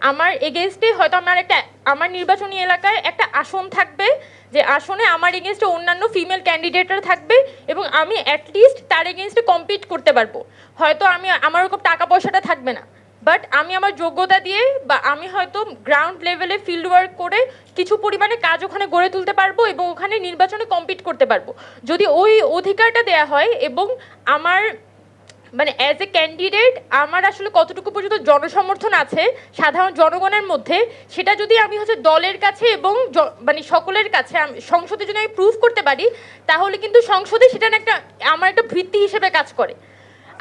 আমার এগেনস্টে হয়তো আমার একটা, আমার নির্বাচনী এলাকায় একটা আসন থাকবে, যে আসনে আমার এগেনস্টে অন্যান্য ফিমেল ক্যান্ডিডেটরা থাকবে এবং আমি অ্যাটলিস্ট তার এগেনস্টে কম্পিট করতে পারব। হয়তো আমি, আমার ওরকম টাকা পয়সাটা থাকবে না। বাট আমি আমার যোগ্যতা দিয়ে বা আমি হয়তো গ্রাউন্ড লেভেলে ফিল্ড ওয়ার্ক করে কিছু পরিমাণে কাজ ওখানে গড়ে তুলতে পারব এবং ওখানে নির্বাচনে কম্পিট করতে পারব। যদি ওই অধিকারটা দেয়া হয় এবং আমার মানে অ্যাজ এ ক্যান্ডিডেট আমার আসলে কতটুকু পর্যন্ত জনসমর্থন আছে সাধারণ জনগণের মধ্যে, সেটা যদি আমি হচ্ছে দলের কাছে এবং মানে সকলের কাছে সংসদে যদি আমি প্রুভ করতে পারি, তাহলে কিন্তু সংসদে সেটা একটা, আমার একটা ভিত্তি হিসেবে কাজ করে।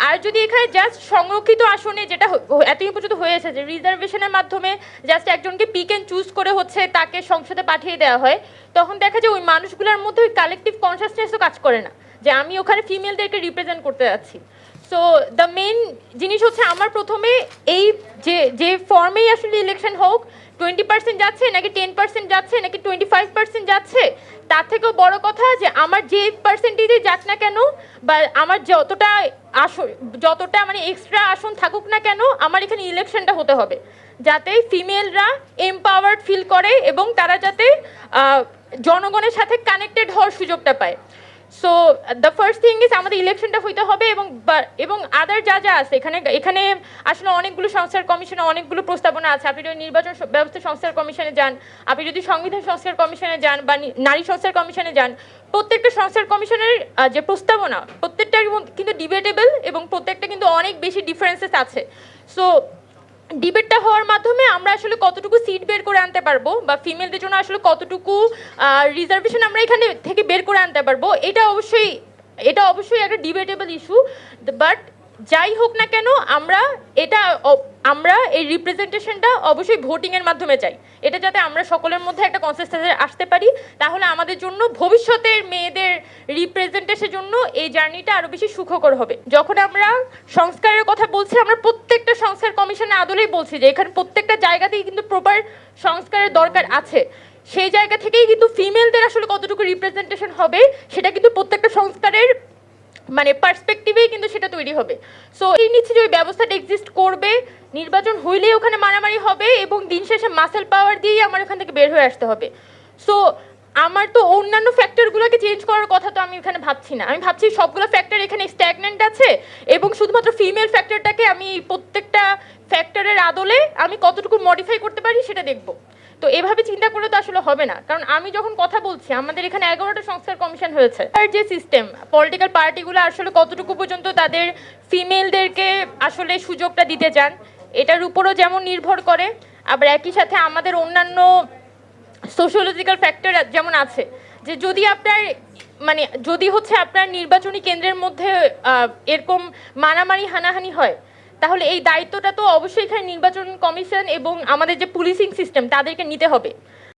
আর যদি এখানে জাস্ট সংরক্ষিত আসনে যেটা এতদিন পর্যন্ত হয়েছে যে রিজার্ভেশনের মাধ্যমে জাস্ট একজনকে পিক অ্যান্ড চুজ করে হচ্ছে তাকে সংসদে পাঠিয়ে দেওয়া হয়, তখন দেখা যায় ওই মানুষগুলোর মধ্যে ওই কালেকটিভ কনসাসনেসও কাজ করে না। যে আমি ওখানে ফিমেলদেরকে রিপ্রেজেন্ট করতে যাচ্ছি। সো দ্য মেন জিনিস হচ্ছে আমার প্রথমে এই যে যে ফর্মেই আসলে ইলেকশন হোক টোয়েন্টি পার্সেন্ট যাচ্ছে নাকি টেন পার্সেন্ট যাচ্ছে নাকি টোয়েন্টি ফাইভ পার্সেন্ট যাচ্ছে, তার থেকেও বড় কথা যে আমার যে পার্সেন্টেজে যাক না কেন বা আমার যতটা আসন যতটা মানে এক্সট্রা আসন থাকুক না কেন, আমার এখানে ইলেকশনটা হতে হবে। যাতে ফিমেলরা এম্পাওয়ার্ড ফিল করে এবং তারা যাতে জনগণের সাথে কানেক্টেড হওয়ার সুযোগটা পায়। So the first thing is আমাদের ইলেকশনটা হইতে হবে এবং এবং আদার যা যা আছে, এখানে এখানে আসলে অনেকগুলো সংস্কার কমিশনে অনেকগুলো প্রস্তাবনা আছে। আপনি যদি নির্বাচন ব্যবস্থা সংস্কার কমিশনে যান, আপনি যদি সংবিধান সংস্কার কমিশনে যান বা নারী সংস্কার কমিশনে যান, প্রত্যেকটা সংস্কার কমিশনের যে প্রস্তাবনা প্রত্যেকটার কিন্তু ডিবেটেবল এবং প্রত্যেকটা কিন্তু অনেক বেশি ডিফারেন্সেস আছে। সো ডিবেটটা হওয়ার মাধ্যমে আমরা আসলে কতটুকু সিট বের করে আনতে পারব বা ফিমেলদের জন্য আসলে কতটুকু রিজার্ভেশন আমরা এখানে থেকে বের করে আনতে পারব, এটা অবশ্যই এটা অবশ্যই একটা ডিবেটেবল ইস্যু বাট যাই হোক না কেন, আমরা এটা আমরা এই রিপ্রেজেন্টেশনটা অবশ্যই ভোটিং এর মাধ্যমে চাই। এটা যাতে আমরা সকলের মধ্যে একটা কনসেন্সাসে আসতে পারি, তাহলে আমাদের জন্য ভবিষ্যতের মেয়েদের রিপ্রেজেন্টেশনের জন্য এই জার্নিটা আরও বেশি সুখকর হবে। যখন আমরা সংস্কারের কথা বলছি, আমরা প্রত্যেকটা সংস্কার কমিশনের আদলেই বলছি যে এখানে প্রত্যেকটা জায়গাতেই কিন্তু প্রপার সংস্কারের দরকার আছে। সেই জায়গা থেকেই কিন্তু ফিমেলদের আসলে কতটুকু রিপ্রেজেন্টেশন হবে, সেটা কিন্তু প্রত্যেকটা সংস্কারের মানে পার্সপেক্টিভেই কিন্তু সেটা তৈরি হবে। সো এই নিচ্ছে যে ওই ব্যবস্থাটা এক্সিস্ট করবে, নির্বাচন হইলেই ওখানে মারামারি হবে এবং দিন শেষে মাসেল পাওয়ার দিয়েই আমার ওখান থেকে বের হয়ে আসতে হবে। সো আমার তো অন্যান্য ফ্যাক্টরগুলোকে চেঞ্জ করার কথা তো আমি এখানে ভাবছি না। আমি ভাবছি সবগুলো ফ্যাক্টর এখানে স্ট্যাগনেন্ট আছে এবং শুধুমাত্র ফিমেল ফ্যাক্টরটাকে আমি প্রত্যেকটা ফ্যাক্টরের আদলে আমি কতটুকু মডিফাই করতে পারি সেটা দেখব। তো এভাবে চিন্তা করলে তো আসলে হবে না। কারণ আমি যখন কথা বলছি, আমাদের এখানে এগারোটা সংস্কার কমিশন হয়েছে। আর যে সিস্টেম পলিটিক্যাল পার্টিগুলো আসলে কতটুকু পর্যন্ত তাদের ফিমেলদেরকে আসলে সুযোগটা দিতে চান, এটার উপরও যেমন নির্ভর করে, আবার একই সাথে আমাদের অন্যান্য সোশিওলজিক্যাল ফ্যাক্টর যেমন আছে, যে যদি আপনার মানে যদি হচ্ছে আপনার নির্বাচনী কেন্দ্রের মধ্যে এরকম মারামারি, হানাহানি হয়, তাহলে এই দায়িত্বটা তো অবশ্যই এখানে নির্বাচন কমিশন এবং আমাদের যে পুলিশিং সিস্টেম তাদেরকে নিতে হবে।